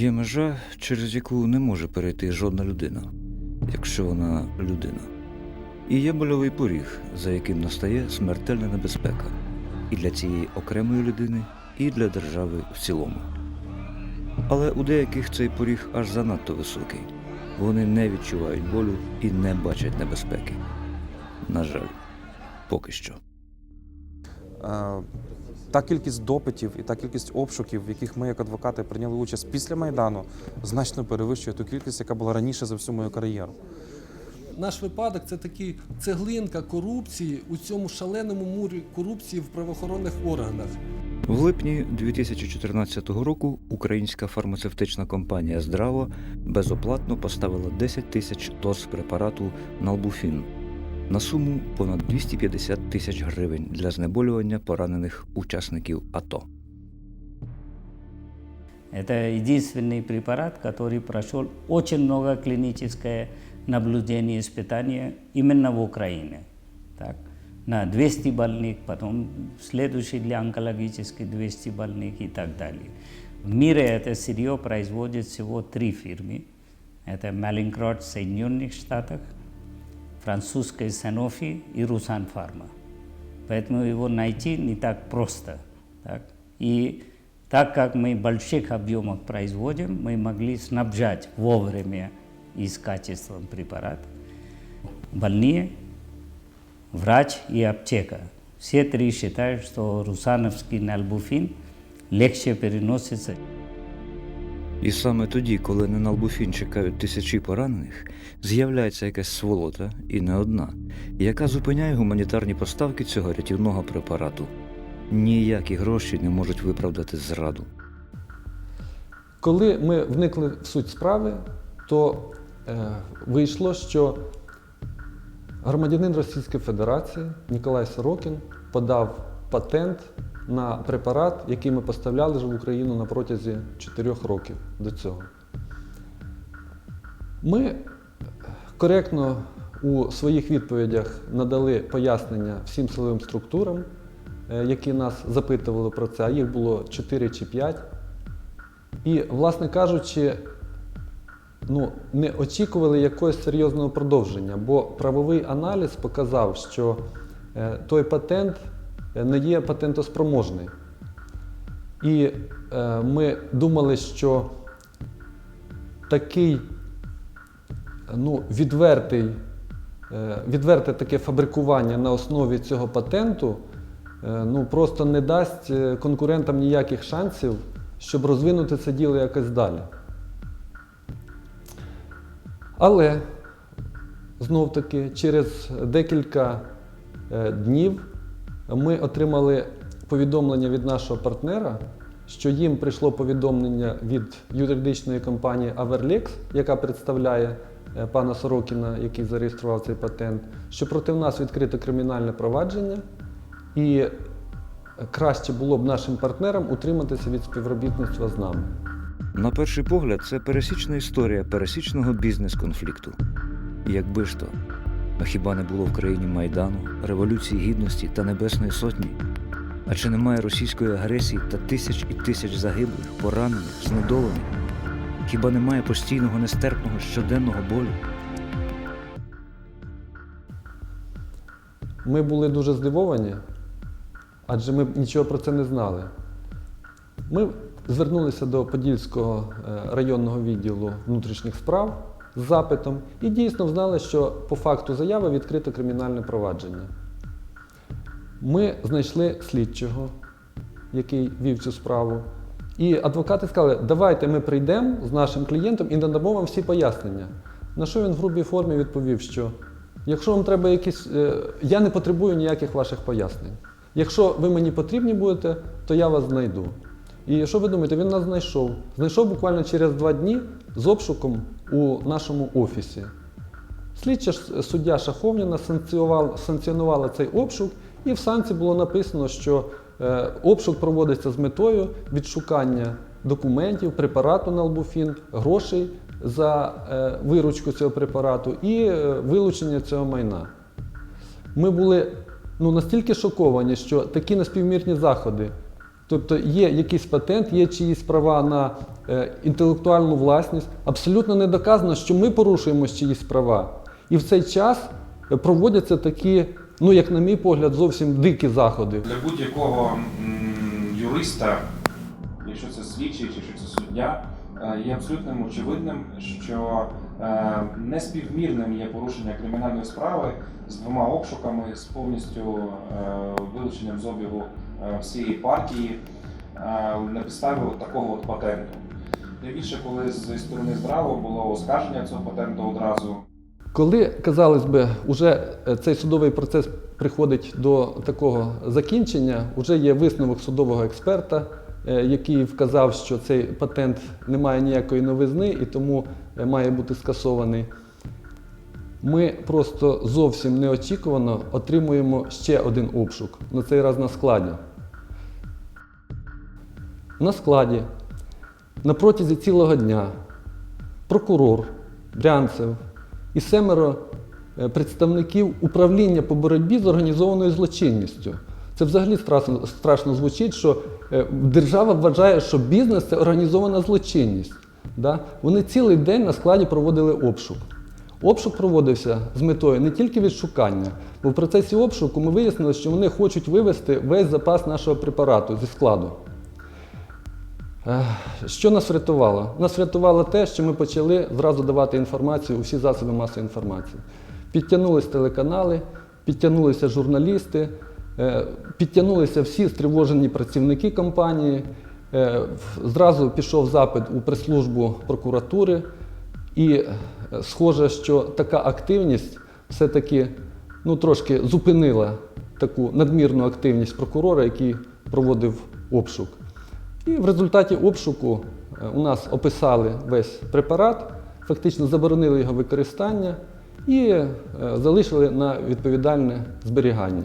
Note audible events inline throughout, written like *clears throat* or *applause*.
Є межа, через яку не може перейти жодна людина, якщо вона людина. І є больовий поріг, за яким настає смертельна небезпека і для цієї окремої людини, і для держави в цілому. Але у деяких цей поріг аж занадто високий. Вони не відчувають болю і не бачать небезпеки. На жаль, поки що. Та кількість допитів і та кількість обшуків, в яких ми, як адвокати, прийняли участь після Майдану, значно перевищує ту кількість, яка була раніше за всю мою кар'єру. Наш випадок це таки цеглинка корупції у цьому шаленому мурі корупції в правоохоронних органах. В липні 2014 року українська фармацевтична компанія Здраво безоплатно поставила 10 тисяч доз препарату Налбуфін на суму понад 250 тисяч гривень для знеболювання поранених учасників АТО. Это единственный препарат, который прошел очень много клиническое наблюдение, испытания именно в Украине. Так, на 200 больных, потом следующий для онкологических 200 больных и так далее. В мире это сырье производит всего три фирмы. Это Малинкрот в Соединенных Штатах, французская Sanofi и Русан Фарма. Поэтому его найти не так просто. Так? И так как мы в больших объемах производим, мы могли снабжать вовремя и с качеством препарат. Больные, врач и аптека. Все три считают, что русановский нальбуфин легче переносится І саме тоді, коли на Налбуфін чекають тисячі поранених, з'являється якась сволота, і не одна, яка зупиняє гуманітарні поставки цього рятівного препарату. Ніякі гроші не можуть виправдати зраду. Коли ми вникли в суть справи, то е, вийшло, що громадянин Російської Федерації Ніколай Сорокін подав патент на препарат, який ми поставляли в Україну на протязі 4 років до цього. Ми коректно у своїх відповідях надали пояснення всім силовим структурам, е, які нас запитували про це, а їх було 4 чи 5. І, власне кажучи, ну, не очікували якогось серйозного продовження, бо правовий аналіз показав, що е, той патент не є патентоспроможний. І е, ми думали, що такий ну, відвертий, е, відверте таке фабрикування на основі цього патенту е, ну, просто не дасть е, конкурентам ніяких шансів, щоб розвинути це діло якось далі. Але знов таки через декілька е, днів ми отримали повідомлення від нашого партнера, що їм прийшло повідомлення від юридичної компанії Averlex, яка представляє е, пана Сорокіна, який зареєстрував цей патент, що проти нас відкрито кримінальне провадження, і краще було б нашим партнерам утриматися від співробітництва з нами. На перший погляд, це пересічна історія пересічного бізнес-конфлікту. Якби ж то, а хіба не було в країні Майдану, Революції Гідності та Небесної Сотні? А чи немає російської агресії та тисяч і тисяч загиблих, поранених, знедолених? Хіба немає постійного нестерпного щоденного болю? Ми були дуже здивовані, адже ми нічого про це не знали. Ми звернулися до Подільського е, районного відділу внутрішніх справ з запитом і дійсно знали, що по факту заяви відкрито кримінальне провадження. Ми знайшли слідчого, який вів цю справу. І адвокати сказали, давайте ми прийдемо з нашим клієнтом і надамо вам всі пояснення. На що він в грубій формі відповів, що якщо вам треба якісь. е, Я не потребую ніяких ваших пояснень. Якщо ви мені потрібні будете, то я вас знайду. І що ви думаєте, він нас знайшов. Знайшов буквально через два дні з обшуком у нашому офісі. Слідча суддя Шаховніна санкціонувала цей обшук, і в санкції було написано, що е, обшук проводиться з метою відшукання документів, препарату налбуфін, грошей за е, виручку цього препарату і е, вилучення цього майна. Ми були ну, настільки шоковані, що такі неспівмірні заходи Тобто є якийсь патент, є чиїсь права на е, інтелектуальну власність. Абсолютно не доказано, що ми порушуємо чиїсь права. І в цей час е, проводяться такі, ну як на мій погляд, зовсім дикі заходи. Для будь-якого юриста, якщо це слідчий чи якщо це суддя, е, є абсолютно очевидним, що неспівмірним є порушення кримінальної справи з двома обшуками, з повністю вилученням з обігу всієї партії е, на підставі такого от патенту. Тим більше, коли зі сторони здраво було оскарження цього патенту одразу. Коли, казалось би, уже е, цей судовий процес приходить до такого закінчення, вже є висновок судового експерта, е, який вказав, що цей патент не має ніякої новизни і тому е, має бути скасований. Ми просто зовсім неочікувано отримуємо ще один обшук, на цей раз на складі. На складі на протязі цілого дня прокурор Брянцев і семеро е, представників управління по боротьбі з організованою злочинністю. Це взагалі страшно, страшно звучить, що е, держава вважає, що бізнес це організована злочинність. Да? Вони цілий день на складі проводили обшук. Обшук проводився з метою не тільки відшукання, бо в процесі обшуку ми вияснили, що вони хочуть вивести весь запас нашого препарату зі складу. Що нас врятувало? Нас врятувало те, що ми почали зразу давати інформацію у всі засоби масової інформації. Підтягнулись телеканали, підтягнулися журналісти, е, підтягнулися всі стривожені працівники компанії. Е, Зразу пішов запит у прес-службу прокуратури, і е, схоже, що така активність все-таки ну, трошки зупинила таку надмірну активність прокурора, який проводив обшук. І в результаті обшуку е, у нас описали весь препарат, фактично заборонили його використання і е, залишили на відповідальне зберігання.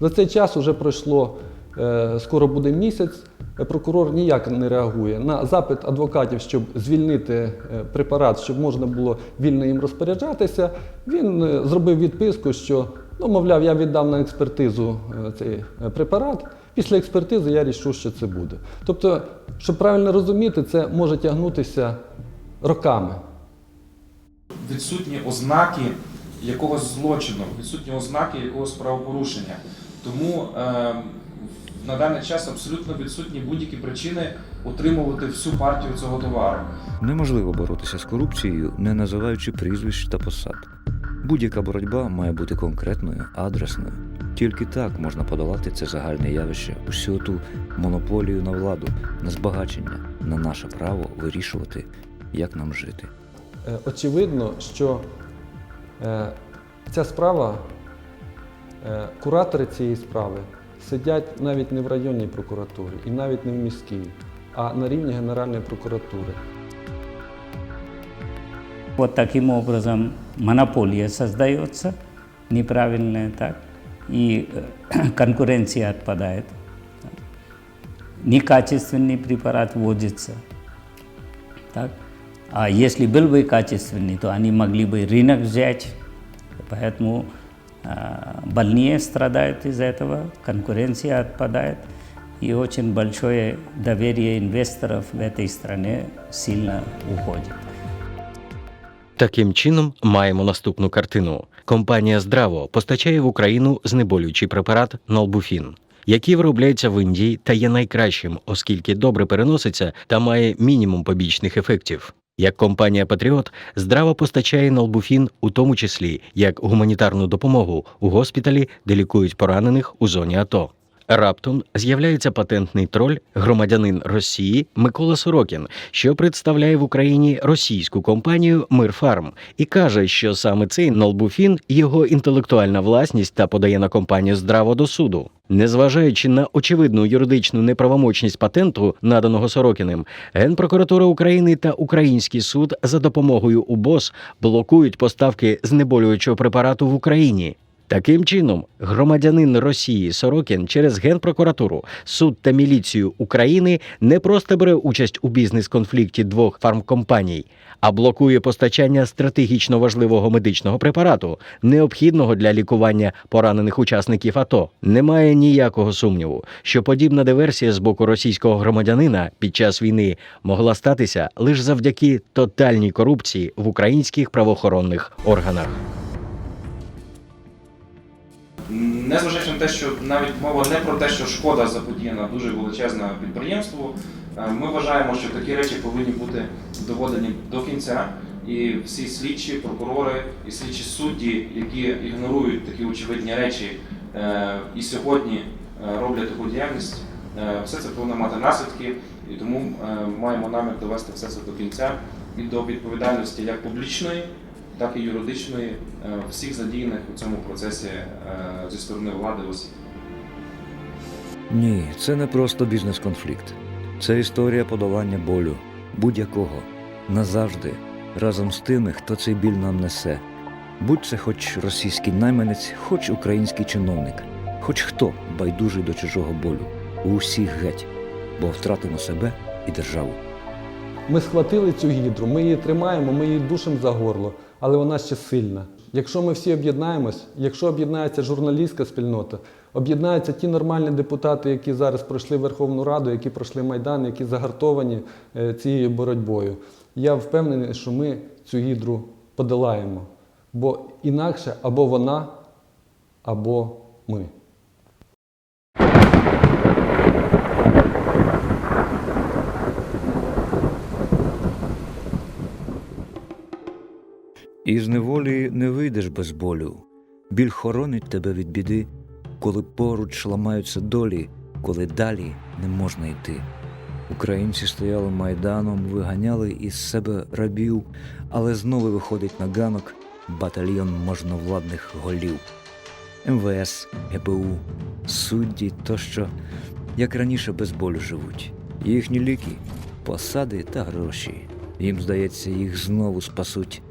За цей час вже пройшло, е, скоро буде місяць, прокурор ніяк не реагує. На запит адвокатів, щоб звільнити препарат, щоб можна було вільно їм розпоряджатися, він зробив відписку, що ну, мовляв, я віддам на експертизу цей препарат. Після експертизи я рішу, що це буде. Тобто, щоб правильно розуміти, це може тягнутися роками. відсутні ознаки якогось злочину, відсутні ознаки якогось правопорушення. Тому е, на даний час абсолютно відсутні будь-які причини утримувати всю партію цього товару. Неможливо боротися з корупцією, не називаючи прізвищ та посад. Будь-яка боротьба має бути конкретною, адресною. Тільки так можна подолати це загальне явище, усю ту монополію на владу, на збагачення, на наше право вирішувати, як нам жити. Е, Очевидно, що е, ця справа, е, куратори цієї справи сидять навіть не в районній прокуратурі і навіть не в міській, а на рівні Генеральної прокуратури. Вот таким образом монополия создается неправильная, так, и э, конкуренция отпадает. *clears throat* так. Некачественный препарат вводится. Так. А если был бы качественный, то они могли бы рынок взять, поэтому э, больнее страдают из этого, конкуренция отпадает, и очень большое доверие инвесторов в этой стране сильно уходит. Таким чином, маємо наступну картину. Компанія Здраво постачає в Україну знеболюючий препарат Нолбуфін, який виробляється в Індії та є найкращим, оскільки добре переноситься та має мінімум побічних ефектів. Як компанія Патріот, Здраво постачає Нолбуфін у тому числі як гуманітарну допомогу у госпіталі, де лікують поранених у зоні АТО. Раптом з'являється патентний троль, громадянин Росії Микола Сорокін, що представляє в Україні російську компанію Мирфарм, і каже, що саме цей Нолбуфін його інтелектуальна власність та подає на компанію здраво до суду. Незважаючи на очевидну юридичну неправомочність патенту, наданого Сорокіним, Генпрокуратура України та Український суд за допомогою УБОС блокують поставки знеболюючого препарату в Україні. Таким чином, громадянин Росії Сорокін через Генпрокуратуру, суд та міліцію України не просто бере участь у бізнес-конфлікті двох фармкомпаній, а блокує постачання стратегічно важливого медичного препарату, необхідного для лікування поранених учасників АТО. Немає ніякого сумніву, що подібна диверсія з боку російського громадянина під час війни могла статися лише завдяки тотальній корупції в українських правоохоронних органах. Незважаючи на те, що навіть мова не про те, що шкода заподіяна дуже величезна підприємству, е, ми вважаємо, що такі речі повинні бути доведені до кінця. І всі слідчі, прокурори і слідчі судді, які ігнорують такі очевидні речі е, і сьогодні е, роблять таку діяльність, все це повинно мати наслідки, і тому маємо намір довести все це до кінця і до відповідальності як публічної, так і юридичної е, всіх задіяних у цьому процесі е, зі сторони влади осіб. Ні, це не просто бізнес-конфлікт. Це історія подолання болю, будь-якого, назавжди, разом з тими, хто цей біль нам несе. Будь це хоч російський найманець, хоч український чиновник, хоч хто байдужий до чужого болю. Усіх геть, бо втратимо себе і державу. Ми схватили цю гідру, ми її тримаємо, ми її душимо за горло, але вона ще сильна. Якщо ми всі об'єднаємось, якщо об'єднається журналістська спільнота, об'єднаються ті нормальні депутати, які зараз пройшли Верховну Раду, які пройшли Майдан, які загартовані е, цією боротьбою, я впевнений, що ми цю гідру подолаємо. Бо інакше або вона, або ми. Із неволі не вийдеш без болю. Біль хоронить тебе від біди, коли поруч ламаються долі, коли далі не можна йти. Українці стояли майданом, виганяли із себе рабів, але знову виходить на ганок батальйон можновладних голів. МВС, ГПУ, судді тощо, як раніше без болю живуть. Їхні ліки, посади та гроші. Їм здається, їх знову спасуть.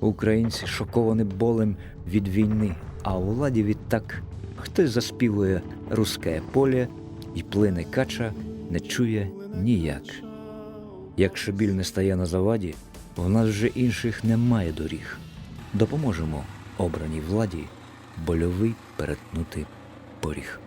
Українці шоковані болем від війни, а у владі відтак хтось заспівує русське поле і плине кача не чує ніяк. Якщо біль не стає на заваді, в нас вже інших немає доріг. Допоможемо обраній владі больовий перетнути поріг.